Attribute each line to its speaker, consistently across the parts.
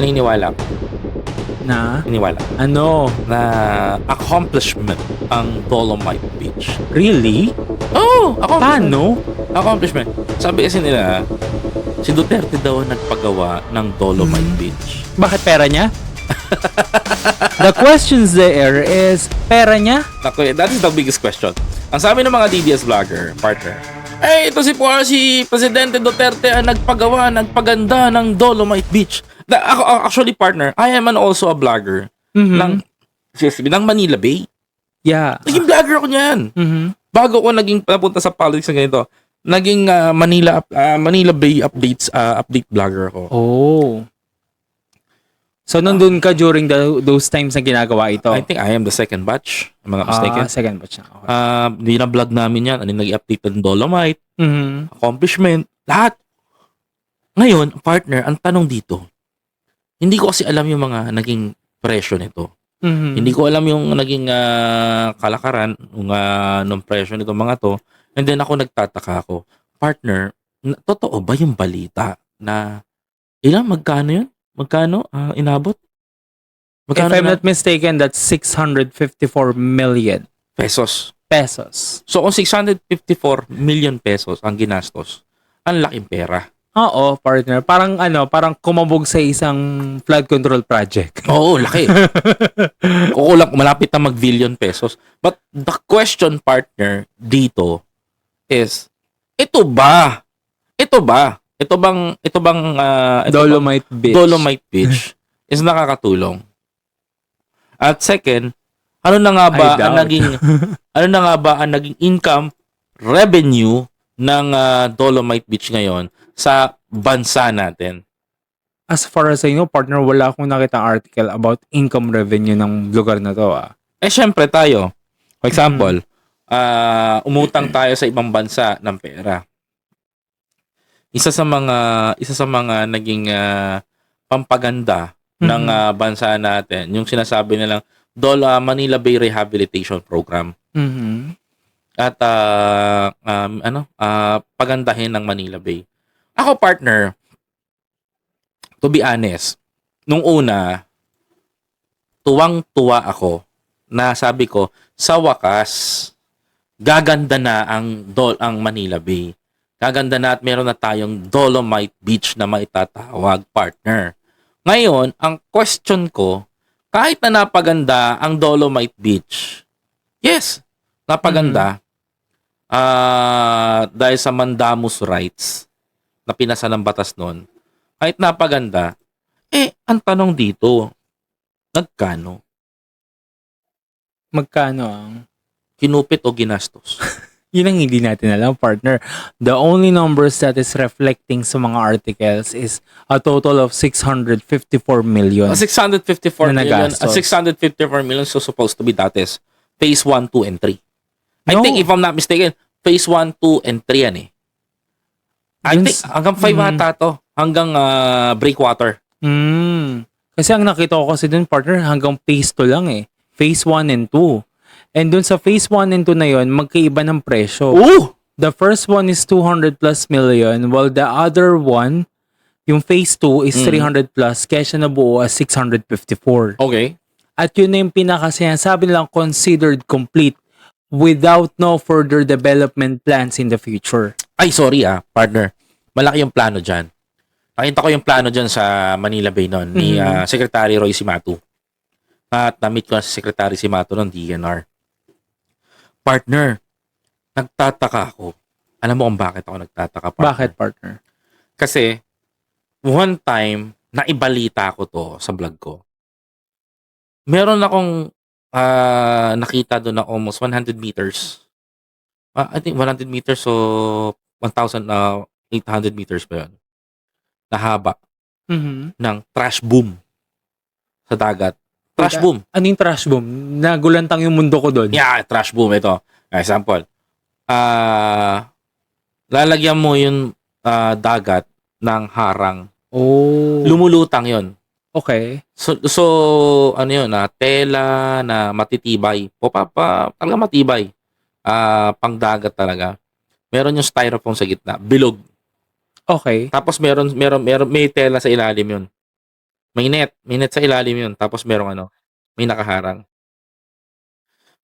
Speaker 1: naniniwala ako,
Speaker 2: Na?
Speaker 1: naniniwala
Speaker 2: Ano?
Speaker 1: na accomplishment ang Dolomite Beach.
Speaker 2: Really?
Speaker 1: Oh, accomplishment.
Speaker 2: Paano?
Speaker 1: Accomplishment. Sabi kasi nila, si Duterte daw ang nagpagawa ng Dolomite Beach.
Speaker 2: Bakit pera niya? The questions there is, pera niya?
Speaker 1: That is the biggest question. Ang sabi ng mga DBS vlogger, partner, eh, ito si po si Presidente Duterte ang nagpagawa, nagpaganda ng Dolomite Beach. Ako, ako- actually, partner, I am an also a vlogger
Speaker 2: Mhm.
Speaker 1: ng, excuse me, ng Manila Bay.
Speaker 2: Yeah.
Speaker 1: Naging vlogger ako niyan.
Speaker 2: Mhm.
Speaker 1: Bago ko naging napunta sa politics na ganito, naging ah, Manila ah, Manila Bay updates ah, update vlogger ako.
Speaker 2: Oh. So, nandun ka during the, those times na ginagawa ito?
Speaker 1: I think I am the second batch, if I'm not mistaken.
Speaker 2: Ah, second batch na. Okay.
Speaker 1: Di na vlog namin yan. Ano yung nag-update ng Dolomite,
Speaker 2: Mhm.
Speaker 1: accomplishment, lahat. Ngayon, partner, ang tanong dito, hindi ko kasi alam yung mga naging presyo nito.
Speaker 2: Mhm.
Speaker 1: Hindi ko alam yung naging ah, kalakaran ng uh, ng presyo nito mga to. And then ako nagtataka ako, partner, na- totoo ba yung balita na ilang magkano yun? Magkano ah, inabot?
Speaker 2: If
Speaker 1: Magkano
Speaker 2: I'm
Speaker 1: na?
Speaker 2: not mistaken, that's 654 million
Speaker 1: pesos.
Speaker 2: pesos.
Speaker 1: So kung 654 million pesos ang ginastos, ang laking pera.
Speaker 2: Oo, partner. Parang ano, parang kumabog sa isang flood control project.
Speaker 1: Oo, laki. Kukulang, malapit na mag-billion pesos. But the question, partner, dito is, ito ba? Ito ba? Ito bang, ito bang, ah, ito bang
Speaker 2: Dolomite Beach.
Speaker 1: Dolomite Beach is nakakatulong? At second, ano na nga ba ang naging, ano na nga ba ang naging income, revenue ng ah, Dolomite Beach ngayon sa bansa natin?
Speaker 2: As far as I know, partner, wala akong nakita article about income revenue ng lugar na to. Ah.
Speaker 1: Eh, syempre tayo. For example,
Speaker 2: Mm-hmm.
Speaker 1: ah, umutang tayo sa ibang bansa ng pera. Isa sa mga isa sa mga naging ah, pampaganda ng
Speaker 2: Mhm.
Speaker 1: ah, bansa natin, yung sinasabi nilang Dola Manila Bay Rehabilitation Program
Speaker 2: Mhm.
Speaker 1: at ah, um, ano, ah, pagandahin ng Manila Bay. Ako partner, to be honest, nung una tuwang-tuwa ako na sabi ko, sa wakas, gaganda na ang Dol ang Manila Bay. Gaganda na at meron na tayong Dolomite Beach na maitatawag partner. Ngayon, ang question ko, kahit na napaganda ang Dolomite Beach, yes, napaganda, ah dahil sa mandamus rights na pinasa ng batas noon, kahit napaganda, eh, ang tanong dito, nagkano?
Speaker 2: Magkano ang...
Speaker 1: Kinupit o ginastos?
Speaker 2: Yun ang hindi natin alam, partner. The only numbers that is reflecting sa mga articles is a total of 654 million.
Speaker 1: Ang 654
Speaker 2: Na
Speaker 1: million,
Speaker 2: nagastos.
Speaker 1: ang 654 million so supposed to be that is phase 1, 2, and 3. I
Speaker 2: No.
Speaker 1: think if I'm not mistaken, phase 1, 2, and 3 yan eh. I think hanggang 5
Speaker 2: Mhm.
Speaker 1: ata to. Hanggang ah, breakwater.
Speaker 2: Mm. Kasi ang nakita ko kasi dun, partner, hanggang phase 2 lang eh. Phase 1 and 2. And dun sa phase 1 and 2 na yon magkaiba ng presyo.
Speaker 1: Oh!
Speaker 2: The first one is 200 plus million, while the other one, yung phase 2 is
Speaker 1: Mm.
Speaker 2: 300 plus, kaya siya nabuo as 654.
Speaker 1: Okay.
Speaker 2: At yun na yung pinakasinasabi nilang considered complete without no further development plans in the future.
Speaker 1: Ay, sorry ah, partner. Malaki yung plano dyan. Nakita ko yung plano dyan sa Manila Bay noon ni
Speaker 2: Mhm.
Speaker 1: ah, Secretary Roy Simatu. At na-meet ko na si Secretary Simatu ng DNR. Partner, nagtataka ako. Alam mo kung bakit ako nagtataka, partner?
Speaker 2: Bakit, partner?
Speaker 1: Kasi, one time, naibalita ko to sa vlog ko. Meron akong ah, nakita doon na almost 100 meters. Ah, I think 100 meters so 1,800 meters pa yun. Na haba
Speaker 2: Mhm.
Speaker 1: ng trash boom sa dagat. Trash
Speaker 2: Teka.
Speaker 1: boom.
Speaker 2: Ano yung trash boom? Nagulantang yung mundo ko doon.
Speaker 1: Yeah, trash boom. Ito. Example. Ah, lalagyan mo yung ah, dagat ng harang.
Speaker 2: Oh.
Speaker 1: Lumulutang yon
Speaker 2: okay.
Speaker 1: So, so ano yun, na tela na matitibay. O pa, pa talaga matibay. Ah, pangdagat talaga. Meron yung styrofoam sa gitna, bilog.
Speaker 2: Okay.
Speaker 1: Tapos meron meron meron may tela sa ilalim yun. May net. May net sa ilalim yun. Tapos merong ano, may nakaharang.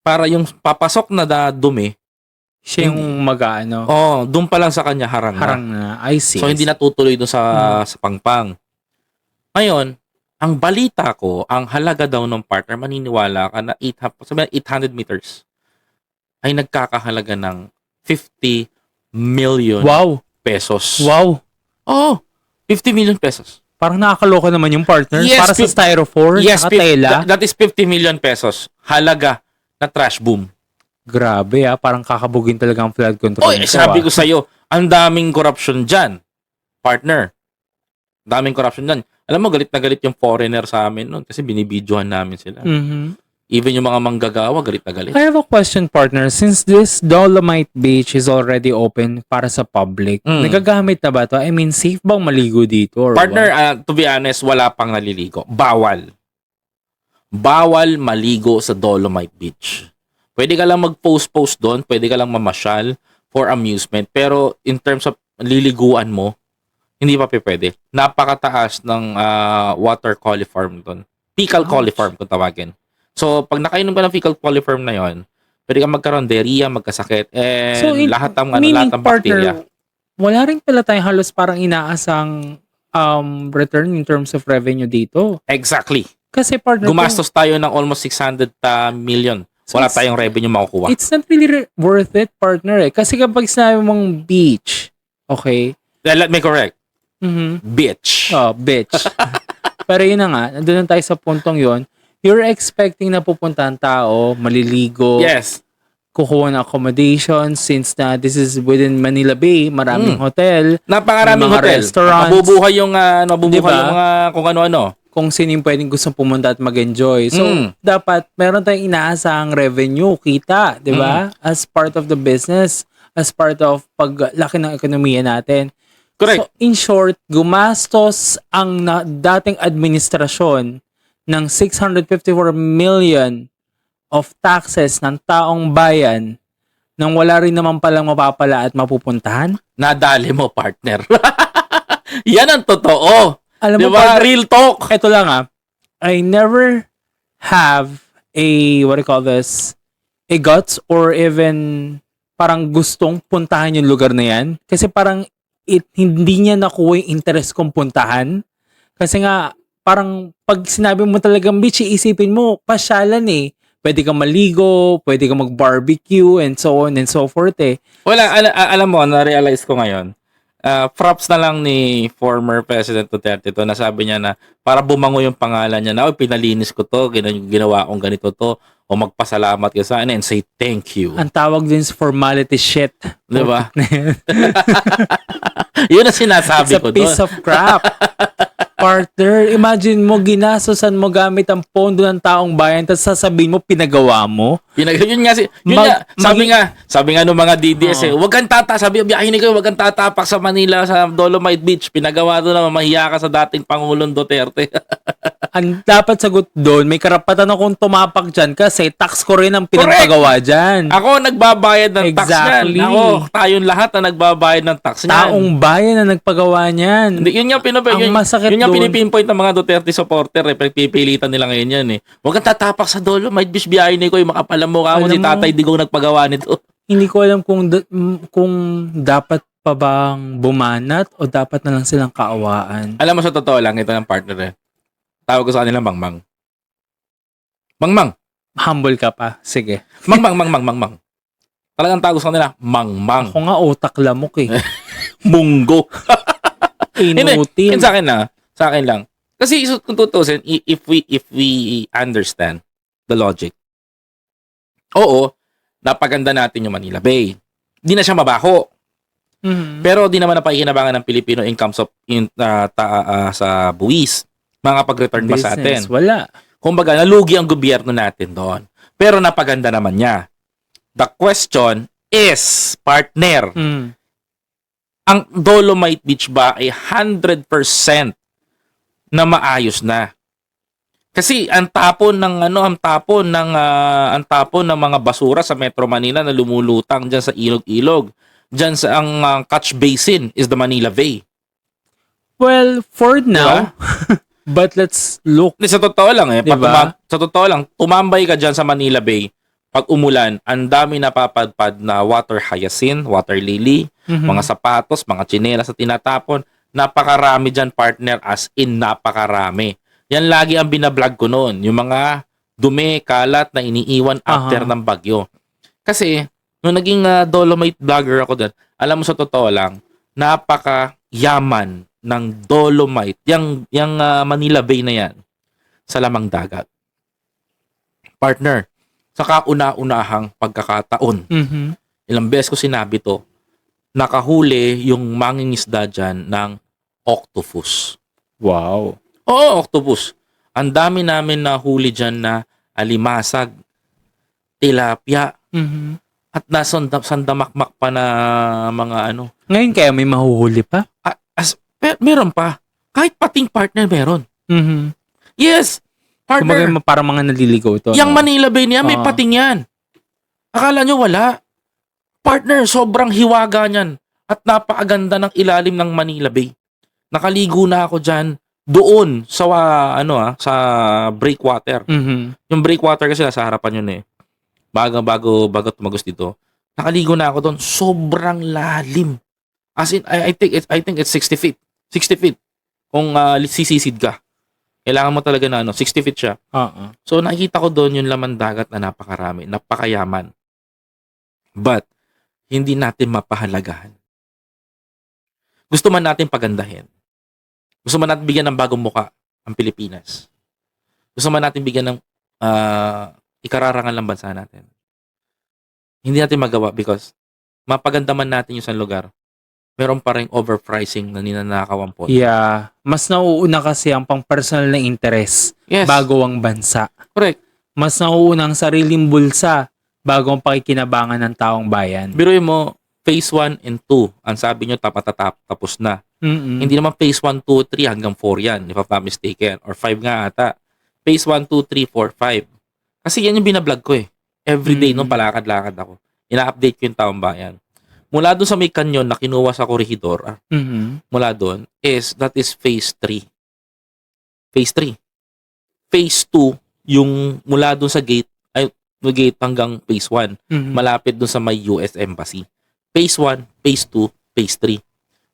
Speaker 1: Para yung papasok na da dumi,
Speaker 2: Siya yung mag-ano,
Speaker 1: oh, doon pa lang sa kanya harang, na.
Speaker 2: harang na. I see.
Speaker 1: So hindi natutuloy doon sa
Speaker 2: Hmm.
Speaker 1: sa pangpang. Ngayon, ang balita ko, ang halaga daw ng partner, maniniwala ka na 800, sabi na 800 meters ay nagkakahalaga ng 50 million
Speaker 2: Wow.
Speaker 1: pesos.
Speaker 2: Wow.
Speaker 1: Oh, 50 million pesos.
Speaker 2: Parang nakakaloka naman yung partner.
Speaker 1: Yes,
Speaker 2: para sa
Speaker 1: fif-
Speaker 2: styrofoam,
Speaker 1: yes,
Speaker 2: saka
Speaker 1: fif-
Speaker 2: tela.
Speaker 1: that- that is 50 million pesos. Halaga na trash boom.
Speaker 2: Grabe ah, parang kakabugin talaga ang flood control.
Speaker 1: Oy,
Speaker 2: nito,
Speaker 1: sabi
Speaker 2: ah.
Speaker 1: ko sa iyo, ang daming corruption diyan. Partner. Daming corruption diyan. Alam mo galit na galit yung foreigner sa amin noon kasi binibidyohan namin sila.
Speaker 2: Mhm.
Speaker 1: Even yung mga manggagawa galit na galit.
Speaker 2: I have a question, partner. Since this Dolomite Beach is already open para sa public,
Speaker 1: Mm.
Speaker 2: nagagamit na ba to? I mean, safe bang maligo dito? Or
Speaker 1: Partner,
Speaker 2: what?
Speaker 1: ah, to be honest, wala pang naliligo. Bawal. Bawal maligo sa Dolomite Beach. Pwede ka lang mag-post-post doon, pwede ka lang mamasyal for amusement, pero in terms of liliguan mo, hindi pa pwede. Napakataas ng ah, water coliform doon. Fecal coliform kung tawagin. So, pag nakainom ka ng fecal coliform na yon, pwede ka magkaroon diarrhea, magkasakit, and
Speaker 2: So, in-
Speaker 1: lahat ng ano, lahat ng bacteria.
Speaker 2: wala rin pala tayong halos parang inaasang um, return in terms of revenue dito.
Speaker 1: Exactly.
Speaker 2: Kasi partner,
Speaker 1: Gumastos tayo ng almost 600 ta- million.
Speaker 2: So
Speaker 1: Wala tayong revenue makukuha.
Speaker 2: it's not really re- worth it, partner eh. Kasi kapag sinabi mong beach, okay,
Speaker 1: Eh, Let me correct.
Speaker 2: mhm
Speaker 1: Bitch.
Speaker 2: Oh, bitch. Pero yun na nga, nandun na tayo sa puntong yon. You're expecting na pupunta ang tao, maliligo,
Speaker 1: Yes.
Speaker 2: kukuha ng accommodation since na this is within Manila Bay, maraming
Speaker 1: Mm.
Speaker 2: hotel,
Speaker 1: Napakaraming
Speaker 2: mga
Speaker 1: hotel.
Speaker 2: restaurants.
Speaker 1: Mabubuhay yung, uh, mabubuhay
Speaker 2: Diba?
Speaker 1: yung mga kung ano-ano.
Speaker 2: kung sino yung pwedeng gustong pumunta at mag-enjoy. So,
Speaker 1: Mm.
Speaker 2: dapat meron tayong inaasahang revenue, kita, di ba?
Speaker 1: Mm.
Speaker 2: As part of the business, as part of paglaki ng ekonomiya natin.
Speaker 1: Correct.
Speaker 2: So, in short, gumastos ang na, dating administrasyon ng 654 million of taxes ng taong bayan nang wala rin naman palang mapapala at mapupuntahan.
Speaker 1: Nadali mo, partner. Yan ang totoo.
Speaker 2: Alam
Speaker 1: Di
Speaker 2: mo, partner,
Speaker 1: Real talk.
Speaker 2: Ito lang ah. I never have a, what do you call this, a guts or even parang gustong puntahan yung lugar na yan. Kasi parang it, hindi niya nakuha yung interest kong puntahan. Kasi nga, parang pag sinabi mo talagang beach, iisipin mo, pasyalan eh. Pwede kang maligo, pwede kang mag-barbecue, and so on and so forth eh.
Speaker 1: Wala, al- al- alam mo, na-realize ko ngayon, ah, props na lang ni former President Duterte to, nasabi niya na para bumango yung pangalan niya na, oh, pinalinis ko to, gina- ginawa kong ganito to, o magpasalamat ka sa akin and say thank you.
Speaker 2: Ang tawag din sa formality shit.
Speaker 1: Di ba? Yun ang sinasabi
Speaker 2: It's a
Speaker 1: ko doon.
Speaker 2: piece of crap. Partner, imagine mo, ginastosan mo gamit ang pondo ng taong bayan, tapos sasabihin mo, pinagawa mo.
Speaker 1: Pinag yun nga si yun
Speaker 2: Mag-
Speaker 1: nga, sabi nga, sabi nga ng mga DDS eh, wag kang tata, sabi biyahin ko, wag kang tatapak sa Manila sa Dolomite Beach. Pinagawa doon na mahiya ka sa dating Pangulong Duterte.
Speaker 2: Ang dapat sagot doon, may karapatan akong tumapak dyan kasi tax ko rin ang pinagpagawa dyan.
Speaker 1: Ako nagbabayad ng tax
Speaker 2: Exactly.
Speaker 1: niyan. Ako, tayong lahat na nagbabayad ng tax niyan.
Speaker 2: Taong bayan na nagpagawa niyan.
Speaker 1: Hindi, yun yung pinap-
Speaker 2: Ang
Speaker 1: yun,
Speaker 2: masakit
Speaker 1: yun yung pinipinpoint ng mga Duterte supporter eh. Pagpipilitan nila ngayon yan eh. Huwag kang tatapak sa Dolomite Beach, biyahin ko yung makapalam mo ka si Tatay Digong nagpagawa nito.
Speaker 2: Hindi ko alam kung da- kung dapat pa bang bumanat o dapat na lang silang kaawaan.
Speaker 1: Alam mo sa totoo lang, ito ng partner eh. Tawag ko sa kanila Mangmang. Mangmang.
Speaker 2: Humble ka pa. Sige.
Speaker 1: Mangmang, mangmang, mangmang. Talagang tawag ko sa kanila, Mangmang.
Speaker 2: Ako nga utak lamok eh.
Speaker 1: Munggo.
Speaker 2: Inutil.
Speaker 1: Yun sa akin na, sa akin lang. Kasi kung tutusin, if we if we understand the logic. Oo, napaganda natin yung Manila Bay. Di na siya mabaho.
Speaker 2: Mhm.
Speaker 1: Pero di naman napakikinabangan ng Pilipino in terms of in, ah, ta- ah, sa buwis. Mga pag-return ba sa atin?
Speaker 2: Business, Wala.
Speaker 1: Kumbaga, nalugi ang gobyerno natin doon. Pero napaganda naman niya. The question is, partner,
Speaker 2: Mm.
Speaker 1: ang Dolomite Beach ba ay 100% na maayos na? Kasi ang tapon ng ano, ang tapon ng ah, ang tapon ng mga basura sa Metro Manila na lumulutang diyan sa ilog-ilog. Diyan sa ang ah, catch basin is the Manila Bay.
Speaker 2: Well, for now, But let's look.
Speaker 1: Hindi, sa totoo lang eh. Pag
Speaker 2: Diba?
Speaker 1: tuma- sa totoo lang, tumambay ka dyan sa Manila Bay, pag umulan, ang dami napapadpad na water hyacinth, water lily,
Speaker 2: Mhm.
Speaker 1: mga sapatos, mga tsinelas sa tinatapon. Napakarami dyan, partner, as in napakarami. Yan lagi ang binablog ko noon. Yung mga dumi, kalat na iniiwan after
Speaker 2: Aha.
Speaker 1: ng bagyo. Kasi, nung naging ah, Dolomite vlogger ako doon, alam mo sa totoo lang, napaka yaman ng Dolomite, yung, yung ah, Manila Bay na yan, sa lamang dagat. Partner, sa kauna-unahang pagkakataon,
Speaker 2: Mhm.
Speaker 1: ilang beses ko sinabi to, nakahuli yung mangingisda dyan ng octopus.
Speaker 2: Wow.
Speaker 1: Oo, octopus. Ang dami namin nahuli dyan na alimasag, tilapia,
Speaker 2: Mhm.
Speaker 1: at nasandam sandamakmak pa na mga ano.
Speaker 2: Ngayon kaya may mahuhuli pa?
Speaker 1: Ah, As, per, meron pa. Kahit pating partner meron.
Speaker 2: Mhm.
Speaker 1: Yes!
Speaker 2: Kumbaga
Speaker 1: Partner,
Speaker 2: ma- parang mga naliligaw to.
Speaker 1: yung
Speaker 2: no?
Speaker 1: Manila Bay niya, may
Speaker 2: Oo.
Speaker 1: pating yan. Akala nyo wala. Partner, sobrang hiwaga niyan. At napakaganda ng ilalim ng Manila Bay. Nakaligo na ako dyan doon sa wa- ano ah, sa breakwater.
Speaker 2: Mhm.
Speaker 1: Yung breakwater kasi nasa harapan yun eh. Bago bago bago tumagos dito. Nakaligo na ako doon. Sobrang lalim. As in I, I think it's I think it's 60 feet. 60 feet. Kung uh, sisisid ka. Kailangan mo talaga na ano, 60 feet siya.
Speaker 2: Oo.
Speaker 1: So nakikita ko doon yung laman dagat na napakarami, napakayaman. But hindi natin mapahalagahan. Gusto man natin pagandahin. Gusto man natin bigyan ng bagong muka ang Pilipinas. Gusto man natin bigyan ng ah, ikararangan ng bansa natin. Hindi natin magawa because mapaganda man natin yung isang lugar, meron pa rin overpricing na ninanakaw ang pondo.
Speaker 2: Yeah. Mas nauuna kasi ang pang personal na interest
Speaker 1: Yes,
Speaker 2: bago ang bansa.
Speaker 1: correct.
Speaker 2: Mas nauuna ang sariling bulsa bago ang pakikinabangan ng taong bayan.
Speaker 1: Biruin mo, phase 1 and 2, ang sabi nyo tapat-tatap, tapos na.
Speaker 2: Mhm.
Speaker 1: Hindi naman phase 1, 2, 3 hanggang 4 yan, if I'm not mistaken. Or 5 nga ata. Phase 1, 2, 3, 4, 5. Kasi yan yung binablog ko eh. Everyday
Speaker 2: Mm.
Speaker 1: nung palakad-lakad ako. Ina-update ko yung taong bayan. Mula doon sa may kanyon na kinuha sa korihidor, ah,
Speaker 2: Mhm.
Speaker 1: mula doon, is, that is phase 3. Phase 3. Phase 2, yung mula doon sa gate, ay, no gate hanggang phase 1
Speaker 2: Mhm.
Speaker 1: malapit doon sa may US Embassy. Phase 1, Phase 2, Phase 3.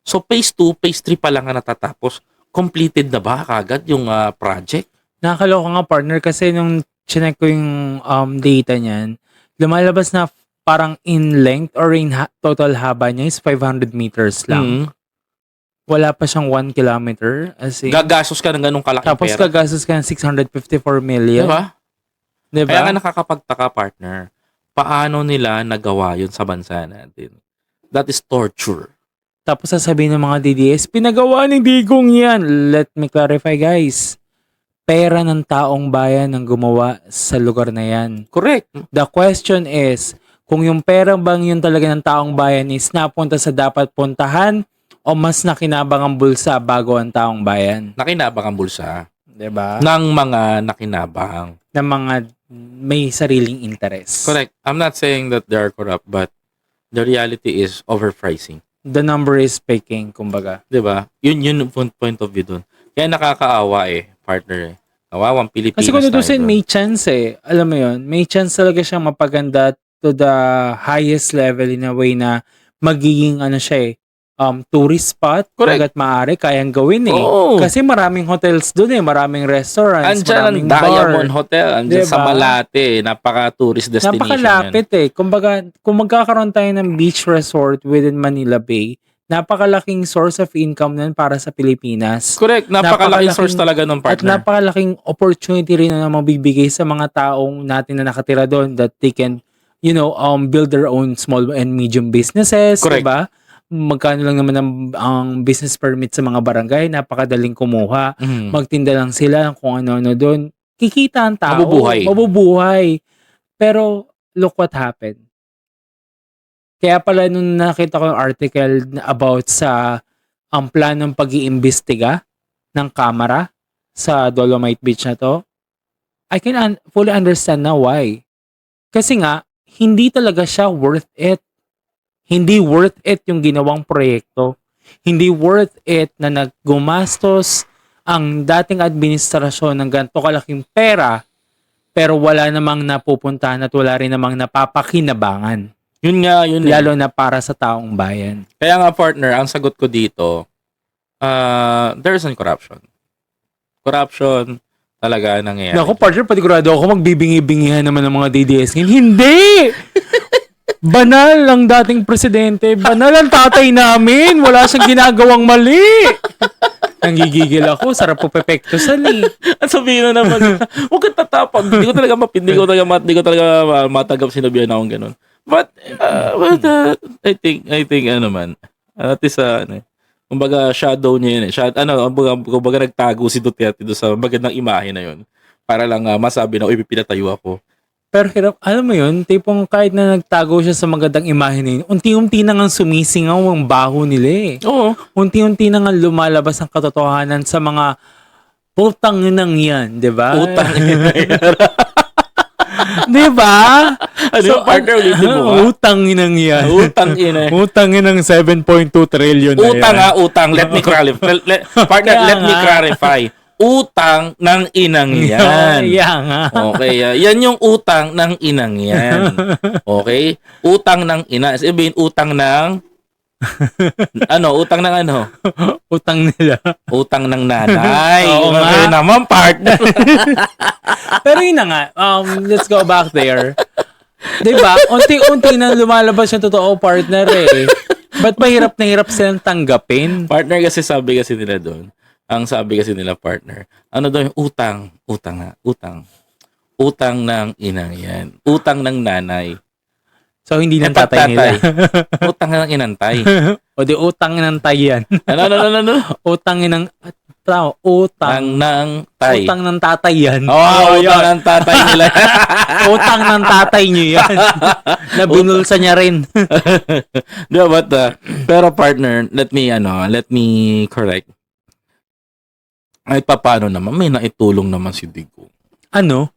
Speaker 1: So Phase 2, Phase 3 pa lang nga natatapos. Completed na ba kagad yung ah, project?
Speaker 2: Nakakaloka nga partner kasi nung chinek ko yung um, data niyan, lumalabas na parang in length or in ha- total haba niya is 500 meters lang.
Speaker 1: Mm.
Speaker 2: Wala pa siyang 1 kilometer. As in,
Speaker 1: Gagastos ka ng ganong kalaking
Speaker 2: tapos
Speaker 1: pera.
Speaker 2: gagastos ka ng 654 million.
Speaker 1: Diba?
Speaker 2: Diba?
Speaker 1: Kaya nga nakakapagtaka, partner. Paano nila nagawa yun sa bansa natin? That is torture.
Speaker 2: Tapos sasabihin ng mga DDS, pinagawa ni Digong yan. Let me clarify guys. Pera ng taong bayan ang gumawa sa lugar na yan.
Speaker 1: Correct.
Speaker 2: The question is, kung yung pera bang yun talaga ng taong bayan is napunta sa dapat puntahan o mas nakinabang ang bulsa bago ang taong bayan?
Speaker 1: Nakinabang ang bulsa
Speaker 2: 'Di ba?
Speaker 1: ng mga nakinabang.
Speaker 2: Ng mga may sariling interest.
Speaker 1: Correct. I'm not saying that they are corrupt, but the reality is overpricing.
Speaker 2: The number is speaking, kumbaga.
Speaker 1: 'di ba? Yun yun point, of view dun. Kaya nakakaawa eh, partner eh. Kawawang Pilipinas.
Speaker 2: Kasi kung tutusin, may chance eh. Alam mo yon may chance talaga siyang mapaganda to the highest level in a way na magiging ano siya eh, um, tourist spot.
Speaker 1: Correct.
Speaker 2: Hanggat maaari, kayang gawin eh.
Speaker 1: Oo.
Speaker 2: Kasi maraming hotels doon eh, maraming restaurants,
Speaker 1: Andyan ang
Speaker 2: maraming
Speaker 1: Diamond
Speaker 2: bar.
Speaker 1: Hotel, andyan sa
Speaker 2: Diba?
Speaker 1: Malate, napaka-tourist destination
Speaker 2: Napakalapit eh. Kumbaga, kung magkakaroon tayo ng beach resort within Manila Bay, napakalaking source of income nun para sa Pilipinas.
Speaker 1: Correct, napakalaking
Speaker 2: Napakalaking-
Speaker 1: source talaga ng
Speaker 2: At
Speaker 1: partner.
Speaker 2: napakalaking opportunity rin na mabibigay sa mga taong natin na nakatira doon that they can, you know, um, build their own small and medium businesses,
Speaker 1: Correct.
Speaker 2: diba? Magkano lang naman ang, ang business permit sa mga barangay, napakadaling kumuha.
Speaker 1: Mhm.
Speaker 2: Magtinda lang sila ng kung ano-ano doon. Kikita ang tao.
Speaker 1: Mabubuhay.
Speaker 2: Mabubuhay. Pero, look what happened. Kaya pala nung nakita ko yung article about sa ang planong pag-iimbestiga ng kamera sa Dolomite Beach na to, I can un- fully understand na why. Kasi nga, hindi talaga siya worth it. Hindi worth it yung ginawang proyekto. Hindi worth it na naggumastos ang dating administrasyon ng ganito kalaking pera pero wala namang napupuntahan at wala rin namang napapakinabangan.
Speaker 1: Yun nga, yun eh.
Speaker 2: Lalo na para sa taong bayan.
Speaker 1: Kaya nga partner, ang sagot ko dito, uh, there's an corruption. Corruption talaga nangyayari.
Speaker 2: Naku, partner, panigurado ako magbibingi-bingihan naman ng mga DDS ngayon. Hindi! Banal ang dating presidente. Banal ang tatay namin. Wala siyang ginagawang mali. Nanggigigil ako. Sarap po pepekto sa li.
Speaker 1: At sabihin na naman, huwag kang tatapag. Hindi ko talaga map, hindi ko talaga, mat, hindi ko talaga ma- matanggap sinabihan akong ganun. But, uh, but uh, I think, I think, ano man, at least, uh, ano, eh, kumbaga, shadow niya yun eh. Shadow, ano, kumbaga, kumbaga nagtago si Duterte doon sa magandang imahe na yun. Para lang uh, masabi na, uy, pinatayo ako.
Speaker 2: Pero hirap, alam mo yun, tipong kahit na nagtago siya sa magandang imahe na yun, unti-unti na nga sumisingaw ang baho nila eh.
Speaker 1: Oo.
Speaker 2: Unti-unti na nga lumalabas ang katotohanan sa mga putang nang yan, di ba?
Speaker 1: Utang.
Speaker 2: di ba?
Speaker 1: Ano yung partner, ulitin mo nga.
Speaker 2: Utang nang yan.
Speaker 1: Utang ina.
Speaker 2: Utang ng 7.2 trillion na
Speaker 1: Utang
Speaker 2: yan.
Speaker 1: nga, utang. Let me clarify. Let, partner,
Speaker 2: Kaya
Speaker 1: let me clarify. Utang ng inang yan.
Speaker 2: Yan nga.
Speaker 1: Okay, ah, yan yung utang ng inang yan. Okay? Utang ng ina. Sabihin, utang ng ano, utang ng ano?
Speaker 2: Utang nila.
Speaker 1: Utang ng nanay.
Speaker 2: Oo nga.
Speaker 1: Okay naman, partner.
Speaker 2: Pero yun na nga, um, let's go back there. Diba? Unti-unti na lumalabas yung totoo partner eh. Ba't mahirap na hirap silang tanggapin?
Speaker 1: partner kasi sabi kasi nila doon. Ang sabi kasi nila partner. Ano daw yung utang? Utang nga. Utang. Utang ng inang yan. Utang ng nanay.
Speaker 2: So, hindi ng
Speaker 1: Eh, pag
Speaker 2: tatay nila.
Speaker 1: utang ng inantay.
Speaker 2: o di utang ng tay yan.
Speaker 1: Ano, ano, ano, ano?
Speaker 2: Utang ng... Tao, utang.
Speaker 1: Ang ng tay.
Speaker 2: Utang ng tatay yan.
Speaker 1: Oh,
Speaker 2: yun.
Speaker 1: utang ng tatay nila.
Speaker 2: utang ng tatay niyo yan. na binulsa niya rin.
Speaker 1: Di ba, but, uh, pero partner, let me, ano, let me correct. Ay, paano naman? May naitulong naman si Digo.
Speaker 2: ano?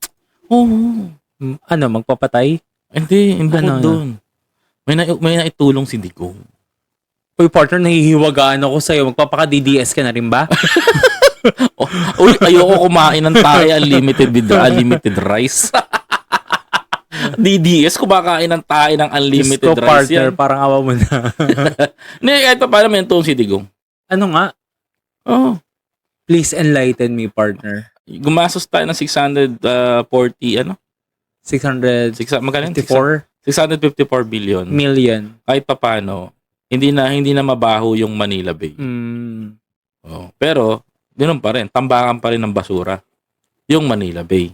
Speaker 1: Oo.
Speaker 2: Mm, Ano, magpapatay?
Speaker 1: Hindi, hindi
Speaker 2: Ano,
Speaker 1: ano,
Speaker 2: ano?
Speaker 1: doon. May, na, may naitulong si Digo.
Speaker 2: Uy, partner, nahihiwagaan ako sa'yo. Magpapaka-DDS ka na rin ba?
Speaker 1: Oh, uy, ayoko kumain ng tayo unlimited unlimited rice. DDS, kumakain ng tayo ng unlimited
Speaker 2: ko,
Speaker 1: rice
Speaker 2: partner,
Speaker 1: yan.
Speaker 2: parang awa mo na.
Speaker 1: Hindi, kahit pa paano may tulong si Digong.
Speaker 2: ano nga?
Speaker 1: Oh,
Speaker 2: Please enlighten me, partner.
Speaker 1: gumastos tayo ng 640, ano?
Speaker 2: 654
Speaker 1: 6, magkano yun? 654 billion.
Speaker 2: million.
Speaker 1: Kahit pa paano, hindi na hindi na mabaho yung Manila Bay.
Speaker 2: Mm.
Speaker 1: Oh, pero ganoon pa rin, tambakan pa rin ng basura yung Manila Bay.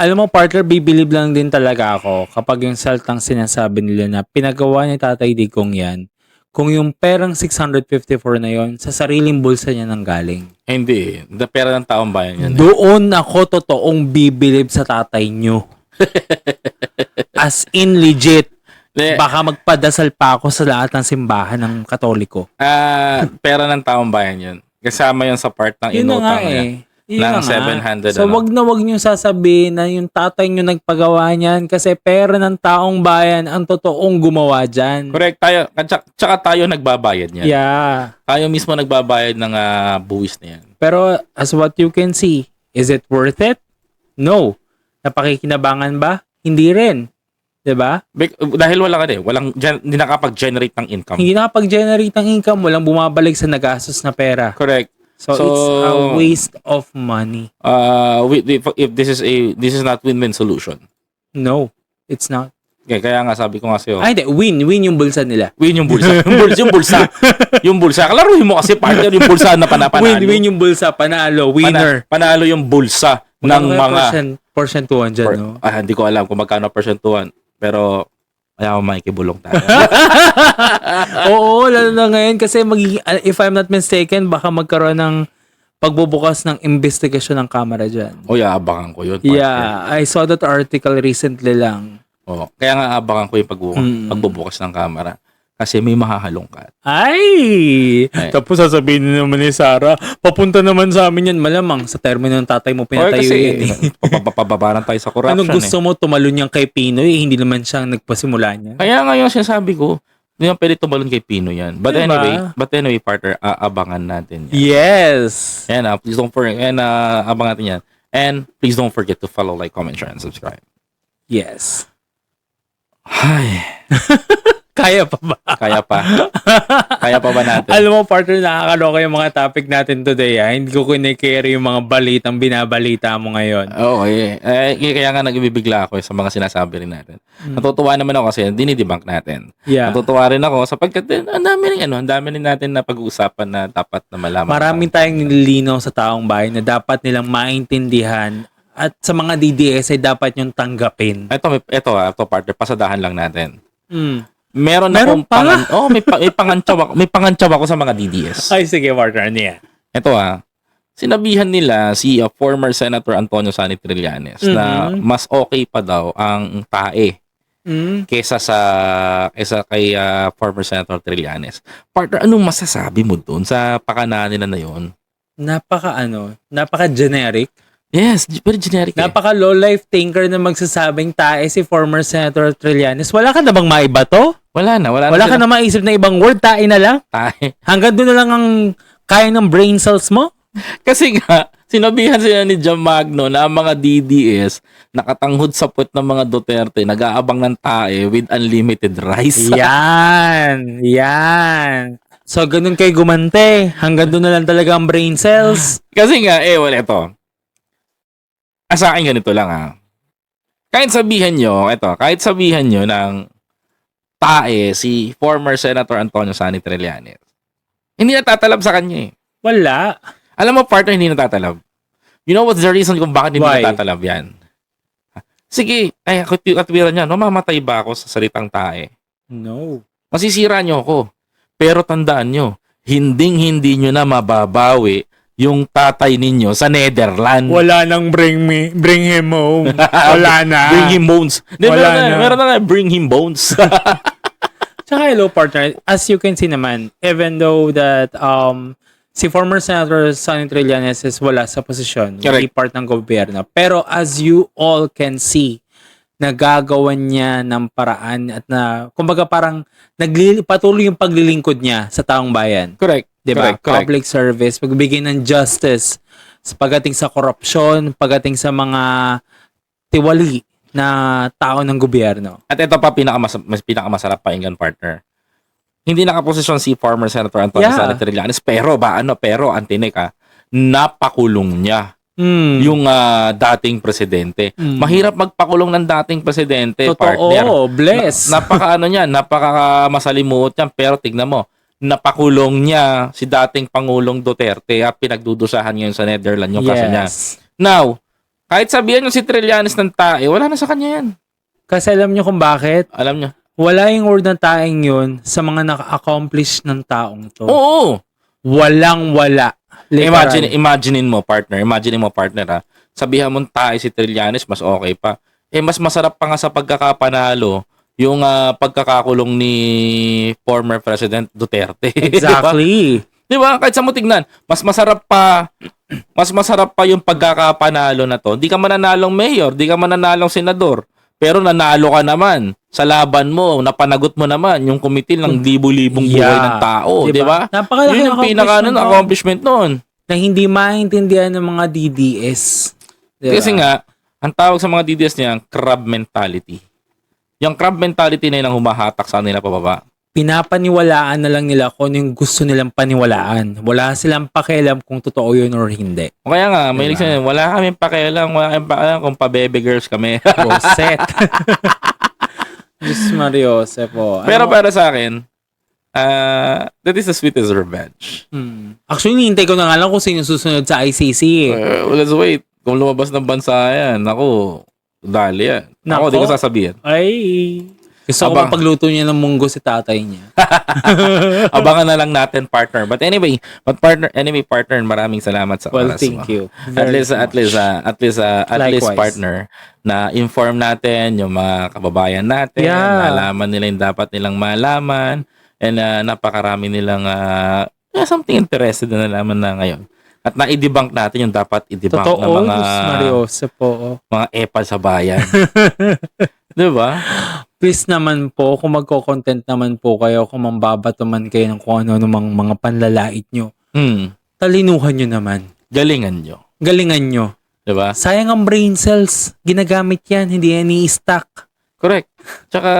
Speaker 2: Alam mo, partner, bibilib lang din talaga ako kapag yung saltang sinasabi nila na pinagawa ni Tatay Digong yan, kung yung perang 654 na yon sa sariling bulsa niya nang galing.
Speaker 1: Eh, hindi, the pera ng taong bayan yan. eh.
Speaker 2: Doon ako totoong bibilib sa tatay nyo. As in legit. Baka magpadasal pa ako sa lahat ng simbahan ng katoliko.
Speaker 1: ah, pera ng taong bayan yun. Kasama yun sa part ng
Speaker 2: Yun na nga
Speaker 1: inutang niya.
Speaker 2: eh. Yun
Speaker 1: ng
Speaker 2: nga.
Speaker 1: 700
Speaker 2: So
Speaker 1: ano.
Speaker 2: wag na wag niyo sasabihin na yung tatay niyo nagpagawa niyan kasi pera ng taong bayan ang totoong gumawa diyan.
Speaker 1: Correct, tayo, at tsaka, tsaka tayo nagbabayad niyan.
Speaker 2: Yeah.
Speaker 1: Tayo mismo nagbabayad ng ah, buwis na yan.
Speaker 2: Pero as what you can see, is it worth it? No. Napakikinabangan ba? Hindi rin. 'Di ba?
Speaker 1: Dahil wala ka eh, walang, gen- hindi nakapag-generate ng income.
Speaker 2: Hindi nakapag-generate ng income, walang bumabalik sa nagastos na pera.
Speaker 1: Correct.
Speaker 2: So,
Speaker 1: So-
Speaker 2: it's a waste of money.
Speaker 1: Uh, we, if, if this is a, this is not win-win solution.
Speaker 2: No, it's not.
Speaker 1: Okay, kaya nga sabi ko nga sa'yo,
Speaker 2: Ay, hindi. Win. Win yung bulsa nila.
Speaker 1: win yung bulsa. yung bulsa, yung bulsa. yung bulsa. Kalaruhin mo kasi partner yung bulsa na panapanalo.
Speaker 2: Win, win yung bulsa. Panalo. Winner.
Speaker 1: Pana- panalo yung bulsa ng mga...
Speaker 2: Percent, percentuan dyan,
Speaker 1: per-
Speaker 2: no?
Speaker 1: ah, hindi ko alam kung magkano persentuhan. Pero, ayaw makikibulong tayo.
Speaker 2: Oo, lalo na ngayon kasi magiging, uh, if I'm not mistaken, baka magkaroon ng pagbubukas ng investigasyon ng kamera dyan.
Speaker 1: o yeah, abangan ko yun.
Speaker 2: Yeah, I saw that article recently lang.
Speaker 1: Oh, kaya nga abangan ko yung pagbubukas,
Speaker 2: Mm.
Speaker 1: pagbubukas ng camera. Kasi may mahahalong ka.
Speaker 2: Ay!
Speaker 1: Ay.
Speaker 2: Tapos sasabihin na naman ni Sarah, papunta naman sa amin yan. Malamang sa termino ng tatay mo pinatayo yan. eh.
Speaker 1: papababaran tayo sa corruption.
Speaker 2: Anong gusto
Speaker 1: eh.
Speaker 2: mo tumalon yan kay Pinoy? Eh, hindi naman siyang nagpasimula niya.
Speaker 1: Kaya nga yung sinasabi ko, Hindi naman pwede tumalon kay Pino yan. But
Speaker 2: Diba?
Speaker 1: anyway, but anyway, partner, aabangan natin yan.
Speaker 2: Yes.
Speaker 1: And uh, please don't forget, and uh, abangan natin yan. And please don't forget to follow, like, comment, share, and subscribe.
Speaker 2: Yes.
Speaker 1: Ay,
Speaker 2: Kaya pa ba?
Speaker 1: kaya pa. kaya pa ba natin?
Speaker 2: Alam mo, partner, nakakaloka yung mga topic natin today. Ha? Hindi ko kinikerry yung mga balitang binabalita mo ngayon.
Speaker 1: Okay. Eh, kaya nga nag-ibibigla ako eh, sa mga sinasabi rin natin. Natutuwa naman ako kasi dinidebunk natin.
Speaker 2: Yeah.
Speaker 1: Natutuwa rin ako sapagkat eh, ang dami rin ano, ang dami rin natin na pag-uusapan na dapat na malaman.
Speaker 2: Maraming tayong nililinaw sa taong bayan na dapat nilang maintindihan at sa mga DDS ay dapat yung tanggapin.
Speaker 1: Ito, may, ito ah, ito partner, pasadahan lang natin.
Speaker 2: Mm.
Speaker 1: Meron,
Speaker 2: Meron
Speaker 1: akong
Speaker 2: pa?
Speaker 1: pangan, oh, may, pa, may pangantsaw ako, may pangantsaw ako sa mga DDS.
Speaker 2: Ay, sige, partner. Ano yan?
Speaker 1: Ito ah, sinabihan nila si uh, former Senator Antonio Sani Trillanes na
Speaker 2: Mhm.
Speaker 1: mas okay pa daw ang tae
Speaker 2: Mm.
Speaker 1: kesa sa kesa kay ah, former Senator Trillanes. Partner, anong masasabi mo doon sa pakana nila na yon?
Speaker 2: Napaka ano, napaka generic.
Speaker 1: Yes, very generic. eh.
Speaker 2: Napaka low life thinker na magsasabing tae si former Senator Trillanes. Wala ka na bang maiba to?
Speaker 1: Wala na, wala,
Speaker 2: Wala
Speaker 1: na
Speaker 2: ka na maisip na ibang word, tae na lang?
Speaker 1: tae.
Speaker 2: Hanggang doon na lang ang kaya ng brain cells mo?
Speaker 1: Kasi nga, sinabihan sila ni Jam Magno na ang mga DDS nakatanghod sa puwet ng mga Duterte, nag-aabang ng tae with unlimited rice.
Speaker 2: Yan, yan. So, ganun kay gumante. Hanggang doon na lang talaga ang brain cells.
Speaker 1: Kasi nga, eh, wala ito. Ah, sa akin ganito lang ha. Kahit sabihan nyo, ito, kahit sabihan nyo ng tae si former Senator Antonio Sani Trillanes, hindi natatalab sa kanya eh.
Speaker 2: Wala.
Speaker 1: Alam mo, partner, hindi natatalab. You know what's the reason kung bakit hindi
Speaker 2: Why?
Speaker 1: natatalab yan? Sige, ay, katwiran niya, no, mamatay ba ako sa salitang tae?
Speaker 2: No.
Speaker 1: Masisira niyo ako. Pero tandaan nyo, hinding-hindi nyo na mababawi yung tatay ninyo sa Netherlands.
Speaker 2: Wala nang bring me, bring him home. Wala na.
Speaker 1: Bring him bones. Di,
Speaker 2: Wala
Speaker 1: meron, na,
Speaker 2: na.
Speaker 1: meron na bring him bones.
Speaker 2: Tsaka hello partner, as you can see naman, even though that um si former Senator Sonny Trillanes is wala sa posisyon, hindi
Speaker 1: Correct.
Speaker 2: part ng gobyerno. Pero as you all can see, nagagawan niya ng paraan at na, kumbaga parang naglili, patuloy yung paglilingkod niya sa taong bayan.
Speaker 1: correct.
Speaker 2: Di ba?
Speaker 1: Correct.
Speaker 2: Public service, pagbigay ng justice sa pagdating sa korupsyon, pagdating sa mga tiwali na tao ng gobyerno.
Speaker 1: At ito pa, pinakamas, mas pinakamasarap pakinggan, partner. Hindi nakaposisyon si former Senator Antonio
Speaker 2: Yeah.
Speaker 1: Sani Trillanes, pero ba, ano, pero, antinik ha, napakulong niya
Speaker 2: Mm.
Speaker 1: yung ah, dating presidente.
Speaker 2: Mm.
Speaker 1: Mahirap magpakulong ng dating presidente,
Speaker 2: Totoo,
Speaker 1: partner.
Speaker 2: bless.
Speaker 1: Na, napaka ano niya, napaka masalimuot yan, pero tignan mo, napakulong niya si dating Pangulong Duterte at pinagdudusahan ngayon sa Netherlands yung kaso niya.
Speaker 2: yes.
Speaker 1: Now, kahit sabihan yung si Trillanes ng tae, wala na sa kanya yan.
Speaker 2: Kasi alam nyo kung bakit?
Speaker 1: Alam niyo.
Speaker 2: Wala yung word ng taeng yun sa mga naka-accomplish ng taong to.
Speaker 1: Oo.
Speaker 2: Walang wala. Literal.
Speaker 1: Imagine, imaginein mo, partner. Imaginein mo, partner, ha. Sabihan mo tae si Trillanes, mas okay pa. Eh, mas masarap pa nga sa pagkakapanalo yung ah, pagkakakulong ni former President Duterte.
Speaker 2: Exactly.
Speaker 1: Di ba? Kahit sa mo tignan, mas masarap pa mas masarap pa yung pagkakapanalo na to. Di ka mananalong mayor, di ka mananalong senador, pero nanalo ka naman sa laban mo, napanagot mo naman yung committee ng libu-libong buhay
Speaker 2: Yeah.
Speaker 1: ng tao, di ba?
Speaker 2: Napakalaki
Speaker 1: Yun yung pinaka ano,
Speaker 2: accomplishment nun.
Speaker 1: accomplishment noon.
Speaker 2: na hindi maintindihan ng mga DDS. Diba?
Speaker 1: Kasi nga, ang tawag sa mga DDS niya, crab mentality. Yung crab mentality na yun ang humahatak sa nila pababa.
Speaker 2: pinapaniwalaan na lang nila kung ano yung gusto nilang paniwalaan. Wala silang pakialam kung totoo yun or hindi.
Speaker 1: O kaya nga, may
Speaker 2: Diba?
Speaker 1: diba? wala kaming pakialam, wala kaming pakialam kung pa-baby girls kami.
Speaker 2: Roset. Diyos Mariose po.
Speaker 1: Pero
Speaker 2: Ano-
Speaker 1: para sa akin, uh, that is the sweetest revenge.
Speaker 2: Hmm. Actually, nihintay ko na nga lang kung sino susunod sa ICC eh.
Speaker 1: Uh, let's wait. Kung lumabas ng bansa yan, ako, dali yan. Ako,
Speaker 2: Nako.
Speaker 1: di ko sasabihin.
Speaker 2: Ay. Gusto ko
Speaker 1: Abang-
Speaker 2: pagluto niya ng munggo si tatay niya.
Speaker 1: Abangan na lang natin, partner. But anyway, but partner, anyway, partner, maraming salamat sa
Speaker 2: Well,
Speaker 1: oras
Speaker 2: thank
Speaker 1: mo.
Speaker 2: you.
Speaker 1: At
Speaker 2: Very
Speaker 1: least, at
Speaker 2: much.
Speaker 1: least, uh, at least, uh, at least,
Speaker 2: Likewise.
Speaker 1: partner, na inform natin yung mga kababayan natin,
Speaker 2: Yeah.
Speaker 1: nalaman nila yung dapat nilang malaman, and uh, napakarami nilang uh, yeah, something interested na nalaman na ngayon. At na-debunk natin yung dapat i-debunk
Speaker 2: Totoo,
Speaker 1: ng mga
Speaker 2: Diyos Mariose po.
Speaker 1: mga epal sa bayan. Di ba?
Speaker 2: Please naman po, kung magko-content naman po kayo, kung mambabato man kayo ng kung ano namang mga panlalait nyo,
Speaker 1: Hmm.
Speaker 2: talinuhan nyo naman.
Speaker 1: Galingan nyo.
Speaker 2: Galingan nyo.
Speaker 1: Di ba?
Speaker 2: Sayang ang brain cells. Ginagamit yan, hindi yan i-stack.
Speaker 1: Correct. Tsaka,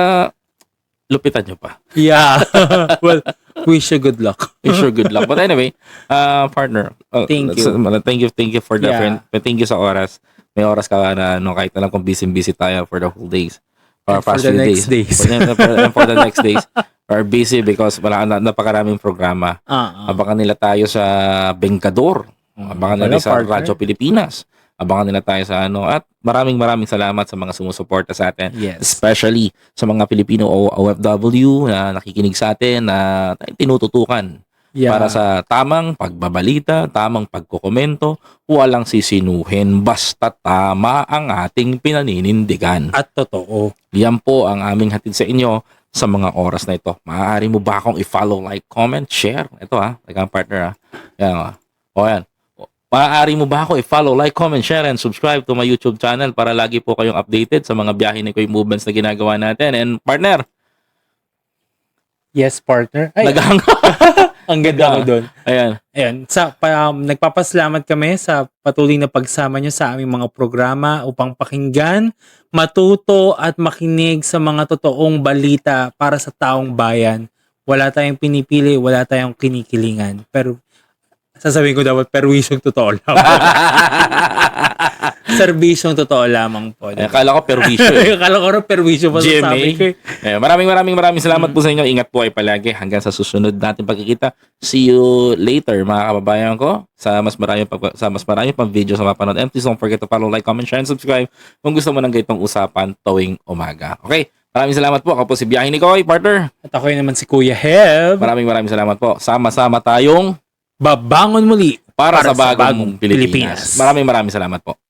Speaker 1: lupitan nyo pa.
Speaker 2: Yeah. well, wish you good luck.
Speaker 1: Wish you good luck. But anyway, uh, partner. uh,
Speaker 2: Thank you.
Speaker 1: uh, thank you, thank you for the
Speaker 2: Yeah.
Speaker 1: friend. Thank you sa oras. May oras ka na, no, kahit na lang kung busy-busy tayo for the whole days.
Speaker 2: For
Speaker 1: past
Speaker 2: the next days.
Speaker 1: For, the- for, for the next days. Or busy because wala na, napakaraming programa.
Speaker 2: Ah.
Speaker 1: Abangan nila tayo sa Bengkador. Abangan nila sa
Speaker 2: partner.
Speaker 1: Radyo Pilipinas. Abangan nila tayo sa ano. At maraming maraming salamat sa mga sumusuporta sa atin.
Speaker 2: Yes.
Speaker 1: Especially sa mga Filipino O- OFW na nakikinig sa atin na tinututukan
Speaker 2: Yeah.
Speaker 1: para sa tamang pagbabalita, tamang pagkokomento, walang sisinuhin basta tama ang ating pinaninindigan.
Speaker 2: At totoo.
Speaker 1: Yan po ang aming hatid sa inyo sa mga oras na ito. Maaari mo ba akong i-follow, like, comment, share? Ito ha, like ang partner ha. Yan ha. O yan. Maaari mo ba ako i-follow, like, comment, share, and subscribe to my YouTube channel para lagi po kayong updated sa mga biyahe ni Kuy movements na ginagawa natin. And partner,
Speaker 2: Yes, partner. Ay,
Speaker 1: naghanga.
Speaker 2: ang ganda mo doon.
Speaker 1: Ayan.
Speaker 2: Ayan, sa, pa, um, nagpapasalamat kami sa patuloy na pagsama nyo sa aming mga programa upang pakinggan, matuto at makinig sa mga totoong balita para sa taong bayan. Wala tayong pinipili, wala tayong kinikilingan. Pero sasabihin ko dapat perwisyong totoo lang. Serbisyong totoo lamang po.
Speaker 1: Eh, Akala ko perwisyo eh.
Speaker 2: Akala ko rin perwisyo pa
Speaker 1: GMA.
Speaker 2: sasabi ko. eh.
Speaker 1: Maraming maraming maraming salamat po sa inyo. Ingat po ay palagi hanggang sa susunod natin pagkikita. See you later mga kababayan ko sa mas marami pa sa mas marami pang video sa mapanood. And please don't forget to follow, like, comment, share, and subscribe kung gusto mo ng ganitong usapan tuwing umaga. Okay? Maraming salamat po. Ako po si Biyahe ni Koy, partner.
Speaker 2: At ako naman si Kuya Heb.
Speaker 1: Maraming maraming salamat po. Sama-sama tayong
Speaker 2: Babangon muli
Speaker 1: para,
Speaker 2: Para
Speaker 1: sa
Speaker 2: sa
Speaker 1: bagong,
Speaker 2: bagong
Speaker 1: Pilipinas.
Speaker 2: Pilipinas.
Speaker 1: Maraming maraming salamat po.